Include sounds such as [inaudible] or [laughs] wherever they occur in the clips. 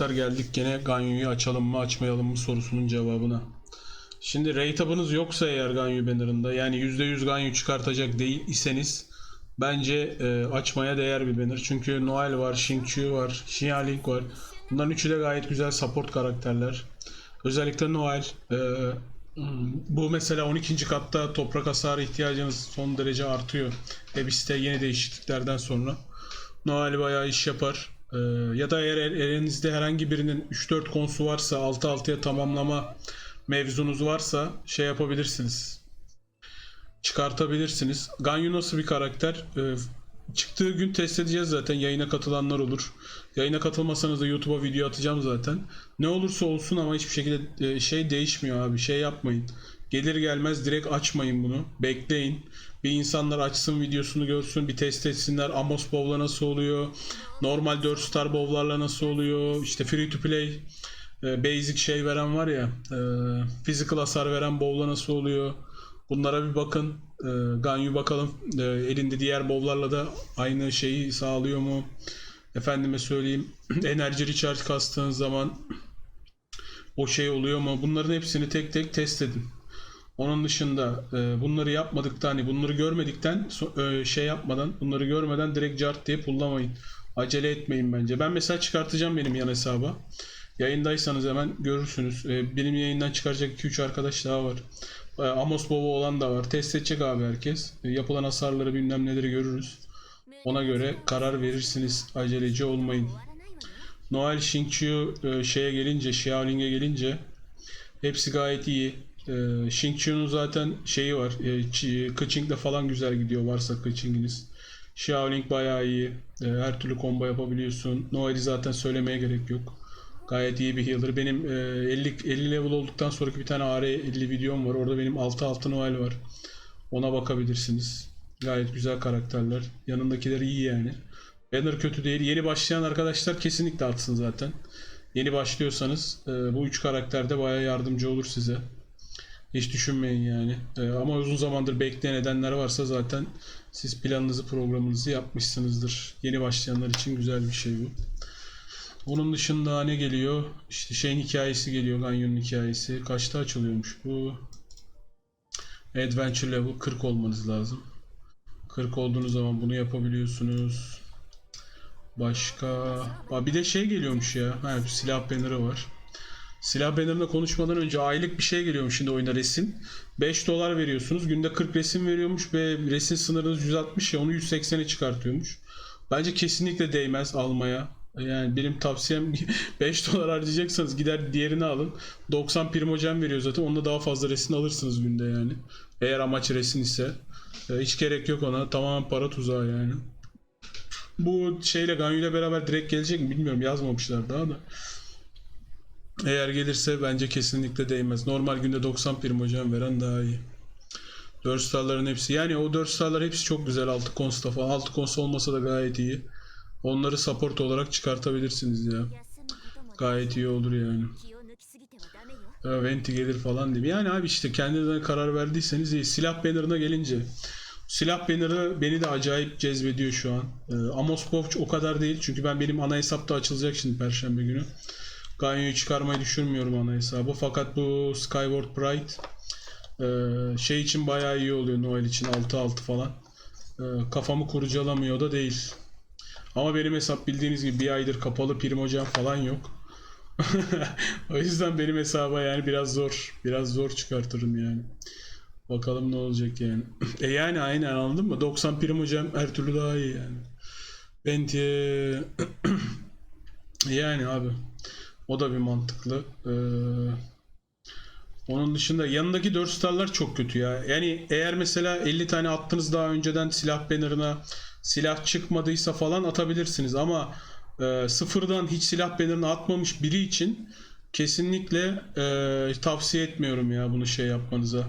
arkadaşlar geldik gene Ganyu'yu açalım mı açmayalım mı sorusunun cevabına. Şimdi rate up'ınız yoksa eğer Ganyu banner'ında yani %100 Ganyu çıkartacak değil iseniz bence e, açmaya değer bir banner. Çünkü Noel var, Xingqiu var, Xia Ling var. Bunların üçü de gayet güzel support karakterler. Özellikle Noel. e, bu mesela 12. katta toprak hasarı ihtiyacınız son derece artıyor. Abyss'te yeni değişikliklerden sonra. Noel bayağı iş yapar. Ee, ya da eğer el- elinizde herhangi birinin 3-4 konusu varsa 6-6'ya tamamlama mevzunuz varsa şey yapabilirsiniz. Çıkartabilirsiniz. Ganyu nasıl bir karakter? Ee, çıktığı gün test edeceğiz zaten. Yayına katılanlar olur. Yayına katılmasanız da YouTube'a video atacağım zaten. Ne olursa olsun ama hiçbir şekilde e, şey değişmiyor abi. Şey yapmayın. Gelir gelmez direkt açmayın bunu. Bekleyin. Bir insanlar açsın videosunu görsün. Bir test etsinler. Amos Bow'la nasıl oluyor? Normal 4 star Bow'larla nasıl oluyor? İşte free to play e, basic şey veren var ya e, physical hasar veren bow'la nasıl oluyor? Bunlara bir bakın. E, Ganyu bakalım. Elinde diğer bow'larla da aynı şeyi sağlıyor mu? Efendime söyleyeyim. [clears throat] Enerji recharge kastığın zaman o şey oluyor mu? Bunların hepsini tek tek test edin. Onun dışında e, bunları yapmadıktan hani bunları görmedikten e, şey yapmadan bunları görmeden direkt cart diye pullamayın. Acele etmeyin bence. Ben mesela çıkartacağım benim yan hesaba. Yayındaysanız hemen görürsünüz. E, benim yayından çıkaracak 2-3 arkadaş daha var. E, Amos Baba olan da var. Test edecek abi herkes. E, yapılan hasarları bilmem neleri görürüz. Ona göre karar verirsiniz. Aceleci olmayın. Noel Xingqiu e, şeye gelince, Xiaoling'e gelince hepsi gayet iyi. E, Xingqiu'nun zaten şeyi var. E, Keqing'le falan güzel gidiyor varsa Keqing'iniz. Xiaoling bayağı iyi. E, her türlü combo yapabiliyorsun. Noel'i zaten söylemeye gerek yok. Gayet iyi bir healer. Benim e, 50 50 level olduktan sonraki bir tane AR50 videom var. Orada benim 6 6 Noel var. Ona bakabilirsiniz. Gayet güzel karakterler. Yanındakiler iyi yani. Banner kötü değil. Yeni başlayan arkadaşlar kesinlikle atsın zaten. Yeni başlıyorsanız e, bu üç karakter de bayağı yardımcı olur size. Hiç düşünmeyin yani. E, ama uzun zamandır bekleyen edenler varsa zaten siz planınızı programınızı yapmışsınızdır. Yeni başlayanlar için güzel bir şey bu. Onun dışında ne geliyor? İşte şeyin hikayesi geliyor. Ganyon'un hikayesi. Kaçta açılıyormuş bu? Adventure level 40 olmanız lazım. 40 olduğunuz zaman bunu yapabiliyorsunuz. Başka... Bir de şey geliyormuş ya. Ha, silah banner'ı var. Silah banner'ına konuşmadan önce aylık bir şey geliyormuş şimdi oyuna resim. 5 dolar veriyorsunuz. Günde 40 resim veriyormuş ve resim sınırınız 160 ya onu 180'e çıkartıyormuş. Bence kesinlikle değmez almaya. Yani benim tavsiyem [laughs] 5 dolar harcayacaksanız gider diğerini alın. 90 primogen veriyor zaten. Onunla daha fazla resim alırsınız günde yani. Eğer amaç resim ise. E, Hiç gerek yok ona. Tamamen para tuzağı yani. Bu şeyle Ganyu ile beraber direkt gelecek mi bilmiyorum. Yazmamışlar daha da. Eğer gelirse bence kesinlikle değmez. Normal günde 90 primogen veren daha iyi. 4 starların hepsi. Yani o 4 starlar hepsi çok güzel. 6 konsta falan. 6 konsta olmasa da gayet iyi. Onları support olarak çıkartabilirsiniz ya. Gayet iyi olur yani. Ya Venti gelir falan diyeyim. Yani abi işte kendinize karar verdiyseniz iyi. Silah banner'ına gelince. Silah banner'ı beni de acayip cezbediyor şu an. Ee, Amos Povç o kadar değil. Çünkü ben benim ana hesapta açılacak şimdi perşembe günü. Ganya'yı çıkarmayı düşünmüyorum ana hesabı. Fakat bu Skyward Pride e, şey için bayağı iyi oluyor Noel için 6-6 falan. E, kafamı kurcalamıyor da değil. Ama benim hesap bildiğiniz gibi bir aydır kapalı primogen falan yok. [laughs] o yüzden benim hesaba yani biraz zor. Biraz zor çıkartırım yani. Bakalım ne olacak yani. [clears throat] e yani aynen anladın mı? 90 primogen her türlü daha iyi yani. Bence [clears throat] yani abi. O da bir mantıklı. Ee, onun dışında yanındaki 4 starlar çok kötü ya. Yani eğer mesela 50 tane attınız daha önceden silah banner'ına silah çıkmadıysa falan atabilirsiniz ama e, sıfırdan hiç silah banner'ına atmamış biri için kesinlikle e, tavsiye etmiyorum ya bunu şey yapmanıza.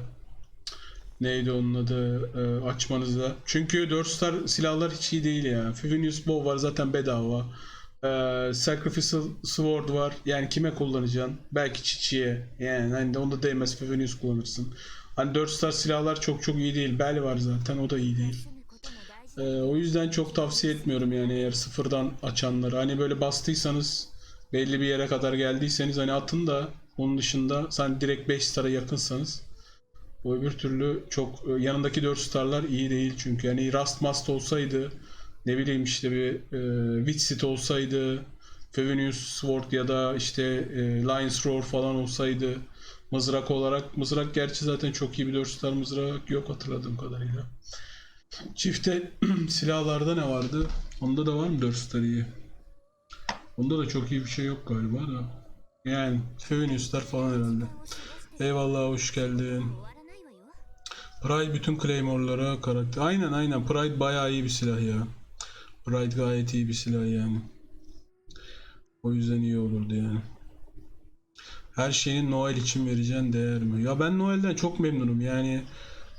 Neydi onun adı e, açmanıza. Çünkü 4 star silahlar hiç iyi değil ya. Fivinius Bow var zaten bedava. Ee, Sacrificial Sword var. Yani kime kullanacaksın? Belki Çiçi'ye. Yani hani de onda değmez Fevenius kullanırsın. Hani 4 star silahlar çok çok iyi değil. Bel var zaten o da iyi değil. Ee, o yüzden çok tavsiye etmiyorum yani eğer sıfırdan açanları. Hani böyle bastıysanız belli bir yere kadar geldiyseniz hani atın da onun dışında sen direkt 5 star'a yakınsanız o öbür türlü çok yanındaki 4 starlar iyi değil çünkü yani Rust Must olsaydı ne bileyim işte bir e, Witsit olsaydı Fevenius Sword ya da işte e, Lions Roar falan olsaydı mızrak olarak mızrak gerçi zaten çok iyi bir 4 star mızrak yok hatırladığım kadarıyla. Çifte [clears throat] silahlarda ne vardı? Onda da var mı 4 star iyi? Onda da çok iyi bir şey yok galiba da. Yani Fevenius'lar falan herhalde. Eyvallah hoş geldin. Pride bütün Claymore'lara karakter. Aynen aynen Pride bayağı iyi bir silah ya. Pride gayet iyi bir silah yani. O yüzden iyi olurdu yani. Her şeyin Noel için vereceğin değer mi? Ya ben Noel'den çok memnunum yani.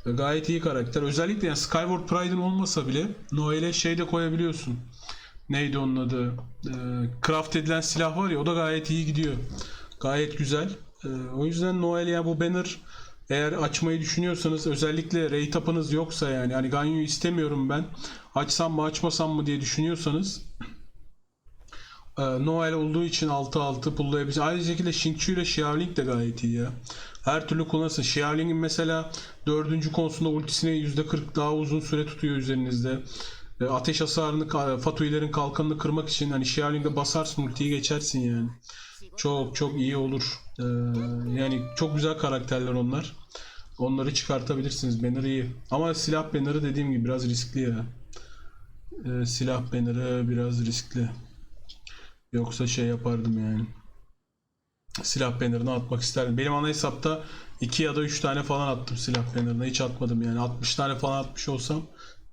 Gayet iyi karakter. Özellikle yani Skyward Pride'ın olmasa bile Noel'e şey de koyabiliyorsun. Neydi onun adı? Ee, craft edilen silah var ya o da gayet iyi gidiyor. Gayet güzel. Ee, o yüzden Noel ya bu banner eğer açmayı düşünüyorsanız özellikle rate up'ınız yoksa yani hani Ganyu istemiyorum ben açsam mı açmasam mı diye düşünüyorsanız e, Noel olduğu için 6-6 pullayabilirsiniz. Aynı şekilde Xingqiu ile Xiaoling de gayet iyi ya. Her türlü kullanırsın. Xiaoling'in mesela 4. konusunda ultisini %40 daha uzun süre tutuyor üzerinizde. E, Ateş hasarını, Fatuilerin kalkanını kırmak için hani Xiaoling'e basarsın ultiyi geçersin yani. Çok çok iyi olur. Ee, yani çok güzel karakterler onlar. Onları çıkartabilirsiniz. Banner iyi. Ama silah banner'ı dediğim gibi biraz riskli ya. Ee, silah banner'ı biraz riskli. Yoksa şey yapardım yani. Silah banner'ını atmak isterdim. Benim ana hesapta 2 ya da 3 tane falan attım silah banner'ına. Hiç atmadım yani. 60 tane falan atmış olsam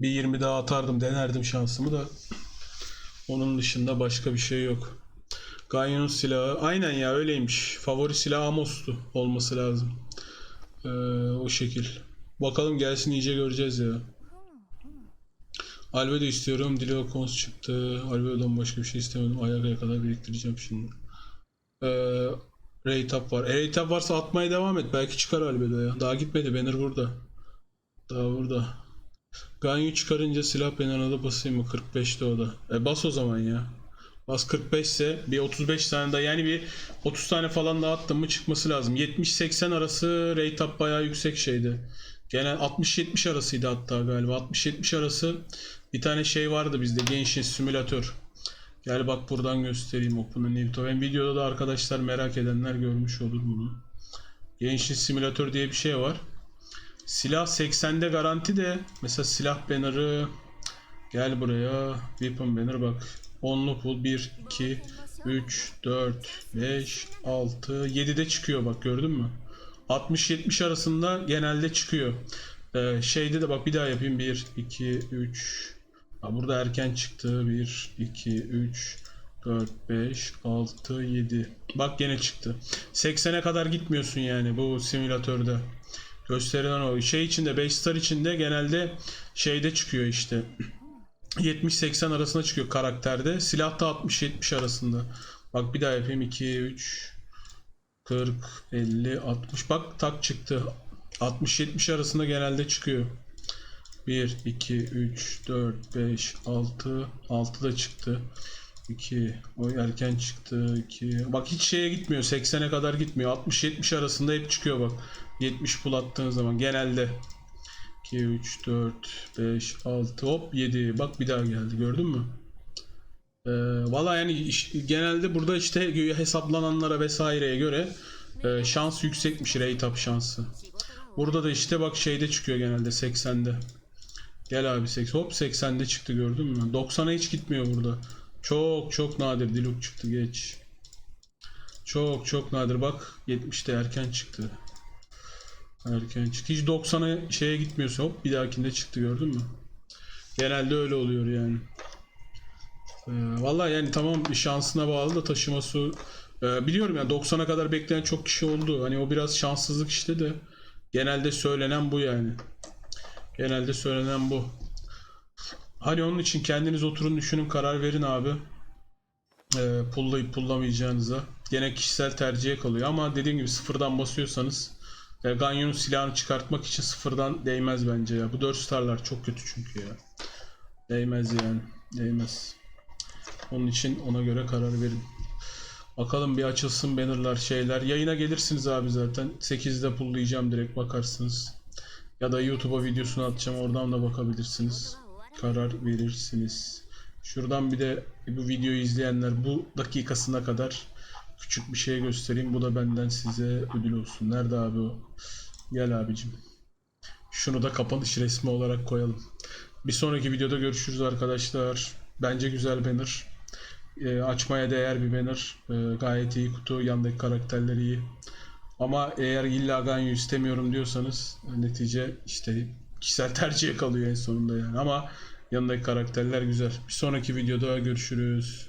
bir 20 daha atardım. Denerdim şansımı da. Onun dışında başka bir şey yok. Ganyon'un silahı. Aynen ya öyleymiş. Favori silah Amos'tu olması lazım. Ee, o şekil. Bakalım gelsin iyice göreceğiz ya. Albedo istiyorum. Dilokons çıktı. Albedo'dan başka bir şey istemedim. Ayakaya kadar biriktireceğim şimdi. Ee, Raytap var. E, Raytap varsa atmaya devam et. Belki çıkar Albedo ya. Daha gitmedi. Banner burada. Daha burada. Ganyu çıkarınca silah bannerına da basayım mı? 45'te o da. E bas o zaman ya. Bas 45 ise bir 35 tane daha yani bir 30 tane falan daha attım mı çıkması lazım. 70-80 arası rate up bayağı yüksek şeydi. Genel 60-70 arasıydı hatta galiba. 60-70 arası bir tane şey vardı bizde Genshin simülatör. Gel bak buradan göstereyim Open'ın Newton. Ben videoda da arkadaşlar merak edenler görmüş olur bunu. Genshin simülatör diye bir şey var. Silah 80'de garanti de mesela silah banner'ı gel buraya weapon banner bak Onlu pul 1, 2, 3, 4, 5, 6, 7'de çıkıyor bak gördün mü? 60-70 arasında genelde çıkıyor. Ee, şeyde de bak bir daha yapayım. 1, 2, 3. Ha, burada erken çıktı. 1, 2, 3, 4, 5, 6, 7. Bak gene çıktı. 80'e kadar gitmiyorsun yani bu simülatörde. Gösterilen o. Şey içinde 5 star içinde genelde şeyde çıkıyor işte. [clears throat] 70-80 arasında çıkıyor karakterde. Silah da 60-70 arasında. Bak bir daha yapayım. 2, 3, 40, 50, 60. Bak tak çıktı. 60-70 arasında genelde çıkıyor. 1, 2, 3, 4, 5, 6. 6 da çıktı. 2. O erken çıktı. 2. Bak hiç şeye gitmiyor. 80'e kadar gitmiyor. 60-70 arasında hep çıkıyor bak. 70 pull attığın zaman genelde. 2, 3, 4, 5, 6 hop 7. Bak bir daha geldi gördün mü? Ee, Valla yani iş- genelde burada işte hesaplananlara vesaireye göre e, şans yüksekmiş rate up şansı. Burada da işte bak şeyde çıkıyor genelde 80'de. Gel abi 80 hop 80'de çıktı gördün mü? 90'a hiç gitmiyor burada. Çok çok nadir Diluk çıktı geç. Çok çok nadir bak 70'te erken çıktı. Erken çıktı. Hiç 90'a şeye gitmiyorsa hop bir dahakinde çıktı gördün mü? Genelde öyle oluyor yani. Ee, vallahi yani tamam şansına bağlı da taşıması Ee, biliyorum ya 90'a kadar bekleyen çok kişi oldu. Hani o biraz şanssızlık işte de genelde söylenen bu yani. Genelde söylenen bu. Hani onun için kendiniz oturun düşünün karar verin abi. Ee, pullayıp pullamayacağınıza. Gene kişisel tercihe kalıyor ama dediğim gibi sıfırdan basıyorsanız e, Ganyon'un silahını çıkartmak için sıfırdan değmez bence ya. Bu 4 starlar çok kötü çünkü ya. Değmez yani. Değmez. Onun için ona göre karar verin. Bakalım bir açılsın bannerlar şeyler. Yayına gelirsiniz abi zaten. 8'de pullayacağım direkt bakarsınız. Ya da YouTube'a videosunu atacağım oradan da bakabilirsiniz. Karar verirsiniz. Şuradan bir de bu videoyu izleyenler bu dakikasına kadar küçük bir şey göstereyim. Bu da benden size ödül olsun. Nerede abi o? Gel abicim. Şunu da kapanış resmi olarak koyalım. Bir sonraki videoda görüşürüz arkadaşlar. Bence güzel banner. Ee, açmaya değer bir banner. Ee, gayet iyi kutu. Yandaki karakterleri iyi. Ama eğer illa Ganyu istemiyorum diyorsanız netice işte kişisel [laughs] tercihe kalıyor en sonunda yani. Ama yanındaki karakterler güzel. Bir sonraki videoda görüşürüz.